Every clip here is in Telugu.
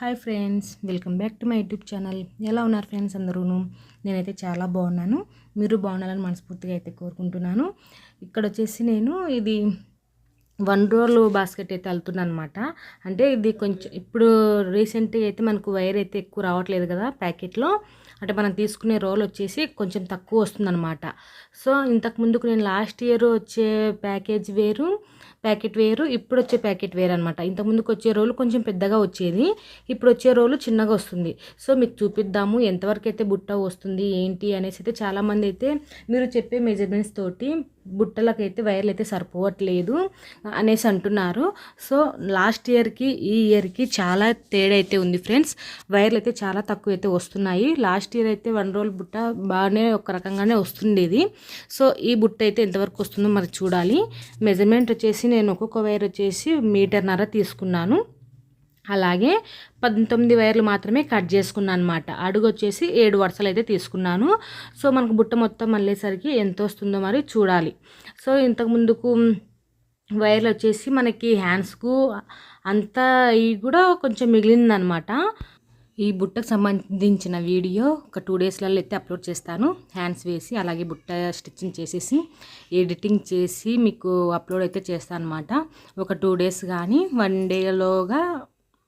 Hi friends welcome back to my YouTube channel. ఎలా ఉన్నారు ఫ్రెండ్స్ అందరూను? నేనైతే చాలా బాగున్నాను. మీరు బాగుండాలని మనస్ఫూర్తిగా అయితే కోరుకుంటున్నాను. ఇక్కడ వచ్చేసి నేను ఇది వన్ రోల్ బాస్కెట్ అయితే వెళ్తున్నాను అనమాట అంటే ఇది కొంచెం ఇప్పుడు రీసెంట్గా అయితే మనకు వైర్ అయితే ఎక్కువ రావట్లేదు కదా ప్యాకెట్లో. అంటే మనం తీసుకునే రోల్ వచ్చేసి కొంచెం తక్కువ వస్తుందన్నమాట. సో ఇంతకు ముందుకు నేను లాస్ట్ ఇయర్ వచ్చే ప్యాకేజ్ వేరు. ప్యాకెట్ వేరు ఇప్పుడు వచ్చే ప్యాకెట్ వేరు అనమాట ఇంతకుముందుకు వచ్చే రోలు కొంచెం పెద్దగా వచ్చేది ఇప్పుడు వచ్చే రోలు చిన్నగా వస్తుంది. సో మీకు చూపిద్దాము ఎంతవరకు అయితే బుట్ట వస్తుంది ఏంటి అనేసి అయితే చాలామంది అయితే మీరు చెప్పే మెజర్మెంట్స్ తోటి బుట్టలకైతే వైర్లు అయితే సరిపోవట్లేదు అనేసి అంటున్నారు. సో లాస్ట్ ఇయర్కి ఈ ఇయర్కి చాలా తేడా అయితే ఉంది ఫ్రెండ్స్. వైర్లు అయితే చాలా తక్కువ అయితే వస్తున్నాయి. లాస్ట్ ఇయర్ అయితే వన్ రోల్ బుట్ట బాగానే ఒక రకంగానే వస్తుండేది. సో ఈ బుట్ట అయితే ఎంతవరకు వస్తుందో మరి చూడాలి. మెజర్మెంట్ వచ్చేసి నేను ఒక్కొక్క వైర్ వచ్చేసి మీటర్నర తీసుకున్నాను. అలాగే పంతొమ్మిది వైర్లు మాత్రమే కట్ చేసుకున్నాను అనమాట అడుగు వచ్చేసి ఏడు వరుసలు అయితే తీసుకున్నాను. సో మనకు బుట్ట మొత్తం మళ్ళేసరికి ఎంత వస్తుందో మరి చూడాలి. సో ఇంతకు ముందుకు వైర్లు వచ్చేసి మనకి హ్యాండ్స్కు అంతా ఇవి కూడా కొంచెం మిగిలిందనమాట. ఈ బుట్టకు సంబంధించిన వీడియో ఒక టూ డేస్లలో అయితే అప్లోడ్ చేస్తాను. హ్యాండ్స్ వేసి అలాగే బుట్ట స్టిచ్చింగ్ చేసేసి ఎడిటింగ్ చేసి మీకు అప్లోడ్ అయితే చేస్తాను అనమాట ఒక టూ డేస్ కానీ వన్ డేలోగా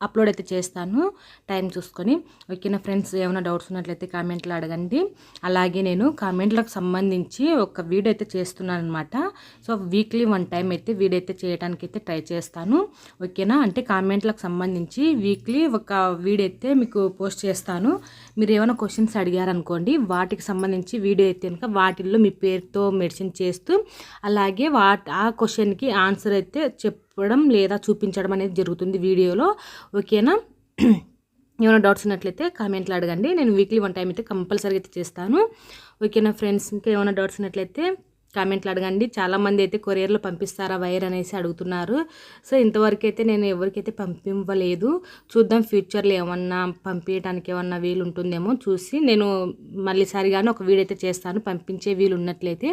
అప్లోడ్ అయితే చేస్తాను. టైం చూసుకొని. ఓకేనా ఫ్రెండ్స్ ఏమైనా డౌట్స్ ఉన్నట్లయితే కామెంట్లో అడగండి. అలాగే నేను కామెంట్లకు సంబంధించి ఒక వీడియో అయితే చేస్తున్నాను అనమాట సో వీక్లీ వన్ టైం అయితే వీడియో అయితే చేయడానికి అయితే ట్రై చేస్తాను. ఓకేనా? అంటే కామెంట్లకు సంబంధించి వీక్లీ ఒక వీడియో అయితే మీకు పోస్ట్ చేస్తాను. మీరు ఏమైనా క్వశ్చన్స్ అడిగారనుకోండి వాటికి సంబంధించి వీడియో అయితే కనుక వాటిల్లో మీ పేరుతో మెడిసిన్ చేస్తూ అలాగే వా ఆ క్వశ్చన్కి ఆన్సర్ అయితే చెప్ చెప్పడం లేదా చూపించడం అనేది జరుగుతుంది వీడియోలో. ఓకేనా? ఏమైనా డౌట్స్ ఉన్నట్లయితే కామెంట్లో అడగండి. నేను వీక్లీ వన్ టైం అయితే కంపల్సరీ అయితే చేస్తాను. ఓకేనా ఫ్రెండ్స్ ఇంకా ఏమైనా డౌట్స్ ఉన్నట్లయితే కామెంట్లు అడగండి. చాలామంది అయితే కొరియర్లో పంపిస్తారా వైర్ అనేసి అడుగుతున్నారు. సో ఇంతవరకు అయితే నేను ఎవరికైతే పంపించలేదు చూద్దాం ఫ్యూచర్లో ఏమన్నా పంపించడానికి ఏమన్నా వీలు ఉంటుందేమో చూసి నేను మళ్ళీ కానీ ఒక వీడియో అయితే చేస్తాను. పంపించే వీలు ఉన్నట్లయితే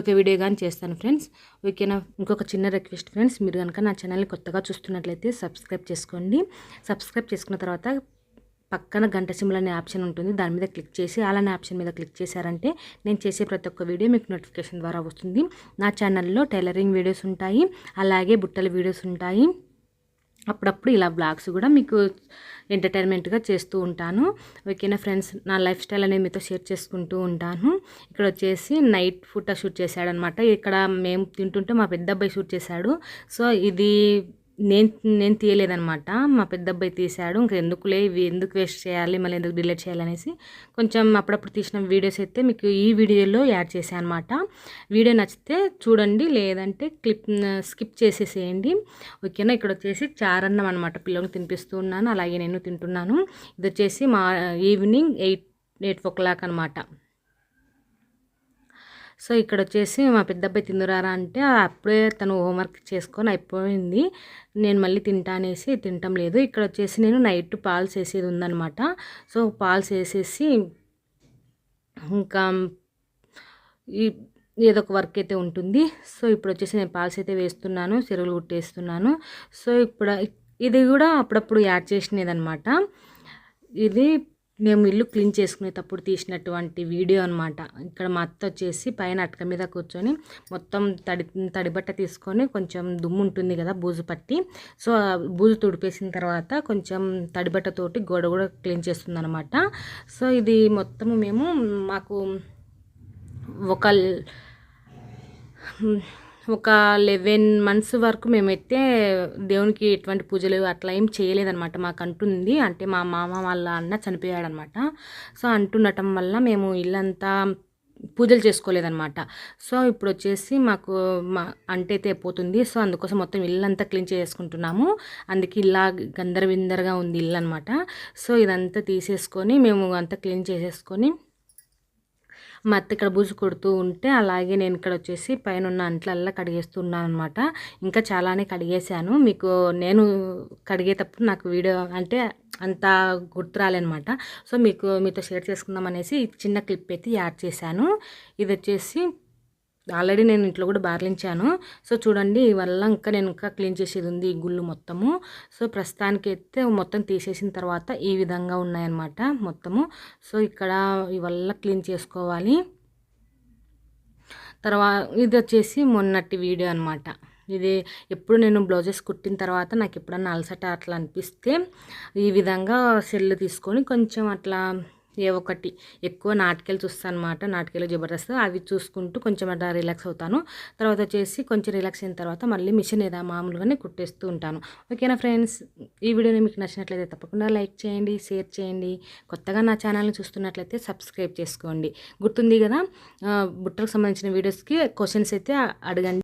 ఒక వీడియో కానీ చేస్తాను ఫ్రెండ్స్. ఓకేనా? ఇంకొక చిన్న రిక్వెస్ట్ ఫ్రెండ్స్. మీరు కనుక నా ఛానల్ని కొత్తగా చూస్తున్నట్లయితే సబ్స్క్రైబ్ చేసుకోండి. సబ్స్క్రైబ్ చేసుకున్న తర్వాత పక్కన గంట సింబల్ అనే ఆప్షన్ ఉంటుంది. దాని మీద క్లిక్ చేసి అలానే ఆప్షన్ మీద క్లిక్ చేశారంటే నేను చేసే ప్రతి ఒక్క వీడియో మీకు నోటిఫికేషన్ ద్వారా వస్తుంది. నా ఛానల్లో టైలరింగ్ వీడియోస్ ఉంటాయి. అలాగే బుట్టల వీడియోస్ ఉంటాయి. అప్పుడప్పుడు ఇలా బ్లాగ్స్ కూడా మీకు ఎంటర్టైన్మెంట్గా చేస్తూ ఉంటాను. ఓకేనా ఫ్రెండ్స్? నా లైఫ్ స్టైల్ అనేది మీతో షేర్ చేసుకుంటూ ఉంటాను. ఇక్కడ వచ్చేసి నైట్ ఫుడ్ షూట్ చేశాడనమాట. ఇక్కడ మేము తింటుంటే మా పెద్ద అబ్బాయి షూట్ చేశాడు. సో ఇది నేను నేను తీయలేదనమాట మా పెద్ద అబ్బాయి తీశాడు. ఇంకా ఎందుకులే ఇవి ఎందుకు వేస్ట్ చేయాలి మళ్ళీ ఎందుకు డిలీట్ చేయాలనేసి కొంచెం అప్పుడప్పుడు తీసిన వీడియోస్ అయితే మీకు ఈ వీడియోలో యాడ్ చేశాను అనమాట వీడియో నచ్చితే చూడండి లేదంటే క్లిప్ స్కిప్ చేసేసేయండి. ఓకేనా? ఇక్కడ వచ్చేసి చారన్నం అనమాట పిల్లలకు తినిపిస్తూ ఉన్నాను. అలాగే నేను తింటున్నాను. ఇది వచ్చేసి మా evening eight eight o'clock అనమాట సో ఇక్కడ వచ్చేసి మా పెద్ద అబ్బాయి తిందురారా అంటే అప్పుడే తను హోంవర్క్ చేసుకొని అయిపోయింది. నేను మళ్ళీ తింటానేసి తింటం లేదు. ఇక్కడ వచ్చేసి నేను నైట్ పాల్స్ వేసేది ఉందనమాట సో పాల్స్ వేసేసి ఇంకా ఈ ఏదో ఒక వర్క్ అయితే ఉంటుంది. సో ఇప్పుడు వచ్చేసి నేను పాల్స్ అయితే వేస్తున్నాను చెరువులు కుట్టేస్తున్నాను సో ఇప్పుడు ఇది కూడా అప్పుడప్పుడు యాడ్ చేసినదనమాట ఇది మేము ఇల్లు క్లీన్ చేసుకునేటప్పుడు తీసినటువంటి వీడియో అనమాట ఇక్కడ మా అత్త వచ్చేసి పైన అటక మీద కూర్చొని మొత్తం తడి తడిబట్ట తీసుకొని కొంచెం దుమ్ము ఉంటుంది కదా బూజు పట్టి. సో బూజు తుడిపేసిన తర్వాత కొంచెం తడిబట్టతోటి గోడ కూడా క్లీన్ చేస్తుంది అనమాట సో ఇది మొత్తము మేము మాకు ఒక ఒక లెవెన్ మంత్స్ వరకు మేమైతే దేవునికి ఎటువంటి పూజలు అట్లా ఏం చేయలేదనమాట మాకు అంటుంది. అంటే మా మామ వాళ్ళ అన్న చనిపోయాడనమాట సో అంటుండటం వల్ల మేము ఇల్లంతా పూజలు చేసుకోలేదనమాట సో ఇప్పుడు వచ్చేసి మాకు మా అంటే అయిపోతుంది సో అందుకోసం మొత్తం ఇల్లంతా క్లీన్ చేసుకుంటున్నాము అందుకే ఇలా గందరవిందరగా ఉంది ఇల్లు అనమాట సో ఇదంతా తీసేసుకొని మేము అంతా క్లీన్ చేసేసుకొని మా అత్త ఇక్కడ బూజు కొడుతూ ఉంటే అలాగే నేను ఇక్కడ వచ్చేసి పైన ఉన్న అంట్లల్లా కడిగేస్తున్నాను అనమాట ఇంకా చాలానే కడిగేశాను. మీకు నేను కడిగేటప్పుడు నాకు వీడియో అంటే అంత గుర్తు రాలేనమాట. సో మీకు మీతో షేర్ చేసుకుందాం అనేసి చిన్న క్లిప్ అయితే యాడ్ చేశాను. ఇది వచ్చేసి ఆల్రెడీ నేను ఇంట్లో కూడా బార్లించాను. సో చూడండి వల్ల ఇంకా నేను ఇంకా క్లీన్ చేసేది ఉంది ఈ గుళ్ళు మొత్తము. సో ప్రస్తుతానికి అయితే మొత్తం తీసేసిన తర్వాత ఈ విధంగా ఉన్నాయన్నమాట మొత్తము. సో ఇక్కడ ఇవల్ల క్లీన్ చేసుకోవాలి. తర్వాత ఇది వచ్చేసి మొన్నటి వీడియో అనమాట ఇది ఎప్పుడు నేను బ్లౌజెస్ కుట్టిన తర్వాత నాకు ఎప్పుడన్నా అలసట అట్లా అనిపిస్తే ఈ విధంగా సెల్ తీసుకొని కొంచెం అట్లా ఏ ఒకటి ఎక్కువ నాటికలు చూస్తాను అనమాట నాటికలు జబర్దస్త్ అవి చూసుకుంటూ కొంచెం అట్లా రిలాక్స్ అవుతాను. తర్వాత వచ్చేసి కొంచెం రిలాక్స్ అయిన తర్వాత మళ్ళీ మిషన్ ఏదా మామూలుగానే కుట్టేస్తూ ఉంటాను. ఓకేనా ఫ్రెండ్స్? ఈ వీడియోని మీకు నచ్చినట్లయితే తప్పకుండా లైక్ చేయండి షేర్ చేయండి. కొత్తగా నా ఛానల్ని చూస్తున్నట్లయితే సబ్స్క్రైబ్ చేసుకోండి. గుర్తుంది కదా? బుట్టకు సంబంధించిన వీడియోస్కి క్వశ్చన్స్ అయితే అడగండి.